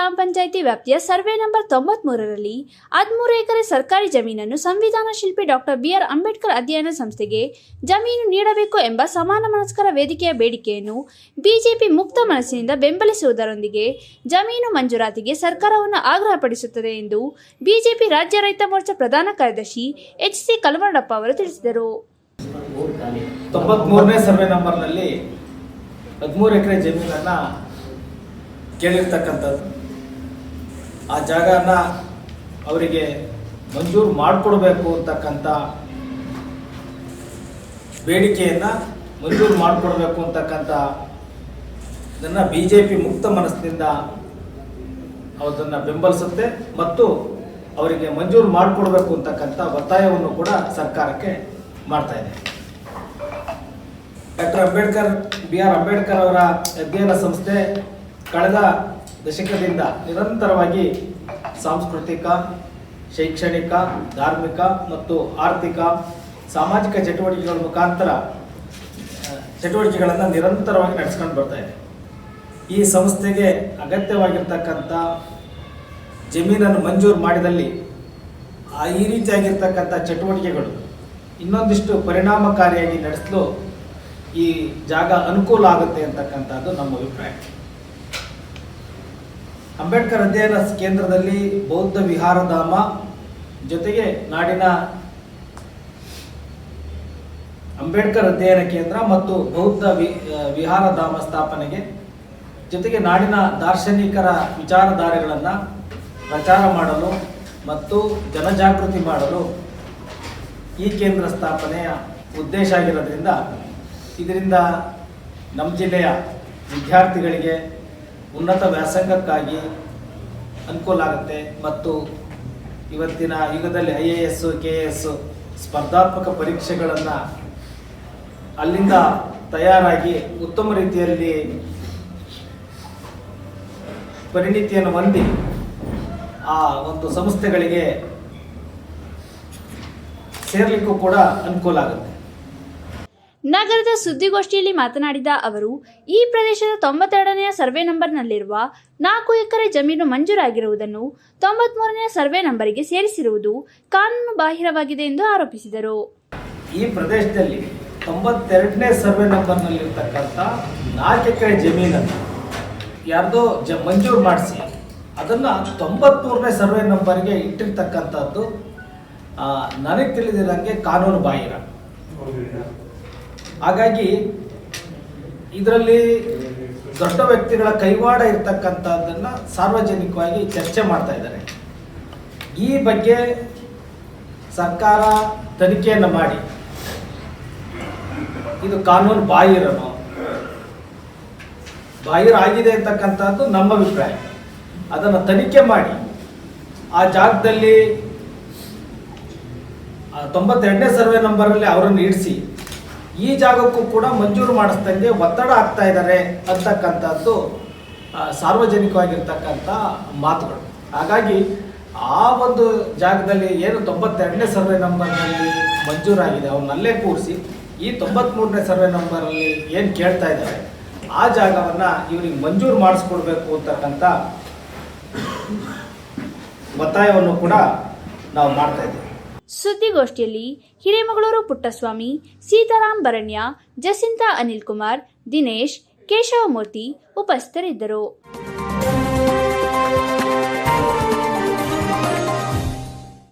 ಗ್ರಾಮ ಪಂಚಾಯಿತಿ ವ್ಯಾಪ್ತಿಯ survey number ತೊಂಬತ್ಮೂರರಲ್ಲಿ ಹದಿಮೂರು ಎಕರೆ ಸರ್ಕಾರಿ ಜಮೀನನ್ನು ಸಂವಿಧಾನ ಶಿಲ್ಪಿ ಡಾಕ್ಟರ್ ಬಿಆರ್ ಅಂಬೇಡ್ಕರ್ ಅಧ್ಯಯನ ಸಂಸ್ಥೆಗೆ ಜಮೀನು ನೀಡಬೇಕು ಎಂಬ ಸಮಾನ ಮನಸ್ಕರ ವೇದಿಕೆಯ ಬೇಡಿಕೆಯನ್ನು ಬಿಜೆಪಿ ಮುಕ್ತ ಮನಸ್ಸಿನಿಂದ ಬೆಂಬಲಿಸುವುದರೊಂದಿಗೆ ಜಮೀನು ಮಂಜೂರಾತಿಗೆ ಸರ್ಕಾರವನ್ನು ಆಗ್ರಹಪಡಿಸುತ್ತದೆ ಎಂದು ಬಿಜೆಪಿ ರಾಜ್ಯ ರೈತ ಮೋರ್ಚಾ ಪ್ರಧಾನ ಕಾರ್ಯದರ್ಶಿ ಎಚ್ ಸಿ ಕಲ್ಮರಡಪ್ಪ ಅವರು ತಿಳಿಸಿದರು. ಹದಿಮೂರು ಎಕರೆ ಜಮೀನನ್ನು ಕೇಳಿರ್ತಕ್ಕಂಥದ್ದು. ಆ ಜಾಗನ ಅವರಿಗೆ ಮಂಜೂರು ಮಾಡಿಕೊಡ್ಬೇಕು ಅಂತಕ್ಕಂಥ ಬೇಡಿಕೆಯನ್ನು ಮಂಜೂರು ಮಾಡಿಕೊಡ್ಬೇಕು ಅಂತಕ್ಕಂಥ ನನ್ನ ಬಿ ಜೆ ಪಿ ಮುಕ್ತ ಮನಸ್ಸಿನಿಂದ ಅದನ್ನು ಬೆಂಬಲಿಸುತ್ತೆ ಮತ್ತು ಅವರಿಗೆ ಮಂಜೂರು ಮಾಡಿಕೊಡ್ಬೇಕು ಅಂತಕ್ಕಂಥ ಒತ್ತಾಯವನ್ನು ಕೂಡ ಸರ್ಕಾರಕ್ಕೆ ಮಾಡ್ತಾ ಇದೆ. Doctor Ambedkar, B R Ambedkar ಅವರ ಅಧ್ಯಯನ ಸಂಸ್ಥೆ ಕಳೆದ ದಶಕದಿಂದ ನಿರಂತರವಾಗಿ ಸಾಂಸ್ಕೃತಿಕ, ಶೈಕ್ಷಣಿಕ, ಧಾರ್ಮಿಕ ಮತ್ತು ಆರ್ಥಿಕ, ಸಾಮಾಜಿಕ ಚಟುವಟಿಕೆಗಳ ಮುಖಾಂತರ ಚಟುವಟಿಕೆಗಳನ್ನು ನಿರಂತರವಾಗಿ ನಡೆಸ್ಕೊಂಡು ಬರ್ತಾ ಇದೆ. ಈ ಸಂಸ್ಥೆಗೆ ಅಗತ್ಯವಾಗಿರ್ತಕ್ಕಂಥ ಜಮೀನನ್ನು ಮಂಜೂರು ಮಾಡಿದಲ್ಲಿ, ಆ, ಈ ರೀತಿಯಾಗಿರ್ತಕ್ಕಂಥ ಚಟುವಟಿಕೆಗಳು ಇನ್ನೊಂದಿಷ್ಟು ಪರಿಣಾಮಕಾರಿಯಾಗಿ ನಡೆಸಲು ಈ ಜಾಗ ಅನುಕೂಲ ಆಗುತ್ತೆ ಅಂತಕ್ಕಂಥದ್ದು ನಮ್ಮ ಅಭಿಪ್ರಾಯ. ಅಂಬೇಡ್ಕರ್ ಅಧ್ಯಯನ ಕೇಂದ್ರದಲ್ಲಿ ಬೌದ್ಧ ವಿಹಾರಧಾಮ ಜೊತೆಗೆ ನಾಡಿನ ಅಂಬೇಡ್ಕರ್ ಅಧ್ಯಯನ ಕೇಂದ್ರ ಮತ್ತು ಬೌದ್ಧ ವಿ ವಿಹಾರಧಾಮ ಸ್ಥಾಪನೆಗೆ ಜೊತೆಗೆ ನಾಡಿನ ದಾರ್ಶನಿಕರ ವಿಚಾರಧಾರೆಗಳನ್ನು ಪ್ರಚಾರ ಮಾಡಲು ಮತ್ತು ಜನಜಾಗೃತಿ ಮಾಡಲು ಈ ಕೇಂದ್ರ ಸ್ಥಾಪನೆಯ ಉದ್ದೇಶ ಆಗಿರೋದ್ರಿಂದ ಇದರಿಂದ ನಮ್ಮ ಜಿಲ್ಲೆಯ ವಿದ್ಯಾರ್ಥಿಗಳಿಗೆ ಉನ್ನತ ವ್ಯಾಸಂಗಕ್ಕಾಗಿ ಅನುಕೂಲ ಆಗುತ್ತೆ ಮತ್ತು ಇವತ್ತಿನ ಯುಗದಲ್ಲಿ I A S, K A S ಸ್ಪರ್ಧಾತ್ಮಕ ಪರೀಕ್ಷೆಗಳನ್ನು ಅಲ್ಲಿಂದ ತಯಾರಾಗಿ ಉತ್ತಮ ರೀತಿಯಲ್ಲಿ ಪರಿಣಿತಿಯನ್ನು ಹೊಂದಿ ಆ ಒಂದು ಸಂಸ್ಥೆಗಳಿಗೆ ಸೇರಲಿಕ್ಕೂ ಕೂಡ ಅನುಕೂಲ ಆಗುತ್ತೆ. ನಗರದ ಸುದ್ದಿಗೋಷ್ಠಿಯಲ್ಲಿ ಮಾತನಾಡಿದ ಅವರು ಈ ಪ್ರದೇಶದ ತೊಂಬತ್ತೆರಡನೆಯ ಸರ್ವೆ ನಂಬರ್ನಲ್ಲಿರುವ ನಾಲ್ಕು ಎಕರೆ ಜಮೀನು ಮಂಜೂರಾಗಿರುವುದನ್ನು ತೊಂಬತ್ಮೂರನೆಯ ಸರ್ವೆ ನಂಬರಿಗೆ ಸೇರಿಸಿರುವುದು ಕಾನೂನು ಬಾಹಿರವಾಗಿದೆ ಎಂದು ಆರೋಪಿಸಿದರು. ಈ ಪ್ರದೇಶದಲ್ಲಿ ತೊಂಬತ್ತೆರಡನೇ ಸರ್ವೆ ನಂಬರ್ನಲ್ಲಿರ್ತಕ್ಕಂಥ ನಾಲ್ಕು ಎಕರೆ ಜಮೀನನ್ನು ಯಾರ್ದೋ ಜ ಮಂಜೂರು ಮಾಡಿಸಿ ಅದನ್ನು ತೊಂಬತ್ಮೂರನೇ ಸರ್ವೆ ನಂಬರ್ಗೆ ಇಟ್ಟಿರ್ತಕ್ಕಂಥದ್ದು ನನಗೆ ತಿಳಿದಿರಂಗೆ ಕಾನೂನು ಬಾಹಿರ. ಹಾಗಾಗಿ ಇದರಲ್ಲಿ ದೊಡ್ಡ ವ್ಯಕ್ತಿಗಳ ಕೈವಾಡ ಇರ್ತಕ್ಕಂಥದ್ದನ್ನ ಸಾರ್ವಜನಿಕವಾಗಿ ಚರ್ಚೆ ಮಾಡ್ತಾ ಇದ್ದಾರೆ. ಈ ಬಗ್ಗೆ ಸರ್ಕಾರ ತನಿಖೆಯನ್ನು ಮಾಡಿ. ಇದು ಕಾನೂನು ಬಾಹಿರನೋ? ಬಾಹಿರ ಆಗಿದೆ ಅಂತಕ್ಕಂಥದ್ದು ನಮ್ಮ ಅಭಿಪ್ರಾಯ. ಅದನ್ನು ತನಿಖೆ ಮಾಡಿ. ಆ ಜಾಗದಲ್ಲಿ ತೊಂಬತ್ತೆರಡನೇ ಸರ್ವೆ ನಂಬರಲ್ಲಿ ಅವರನ್ನು ಇಡಿಸಿ. ಈ ಜಾಗಕ್ಕೂ ಕೂಡ ಮಂಜೂರು ಮಾಡಿಸ್ದಂಗೆ ಒತ್ತಡ ಆಗ್ತಾ ಇದ್ದಾರೆ ಅಂತಕ್ಕಂಥದ್ದು ಸಾರ್ವಜನಿಕವಾಗಿರ್ತಕ್ಕಂಥ ಮಾತುಗಳು. ಹಾಗಾಗಿ ಆ ಒಂದು ಜಾಗದಲ್ಲಿ ಏನು ತೊಂಬತ್ತೆರಡನೇ ಸರ್ವೆ ನಂಬರ್ನಲ್ಲಿ ಮಂಜೂರಾಗಿದೆ ಅವನ್ನಲ್ಲೇ ಕೂರಿಸಿ ಈ ತೊಂಬತ್ಮೂರನೇ ಸರ್ವೆ ನಂಬರಲ್ಲಿ ಏನು ಕೇಳ್ತಾ ಇದ್ದಾರೆ, ಆ ಜಾಗವನ್ನು ಇವರಿಗೆ ಮಂಜೂರು ಮಾಡಿಸ್ಕೊಡ್ಬೇಕು ಅಂತಕ್ಕಂಥ ಒತ್ತಾಯವನ್ನು ಕೂಡ ನಾವು ಮಾಡ್ತಾ ಇದ್ದೀವಿ. ಸುದ್ದಿಗೋಷ್ಠಿಯಲ್ಲಿ ಹಿರೇಮಗಳೂರು ಪುಟ್ಟಸ್ವಾಮಿ ಸೀತಾರಾಮ್ ಬರಣ್ಯ ಜಸಿಂತಾ ಅನಿಲ್ ಕುಮಾರ್ ದಿನೇಶ್ ಕೇಶವಮೂರ್ತಿ ಉಪಸ್ಥಿತರಿದ್ದರು.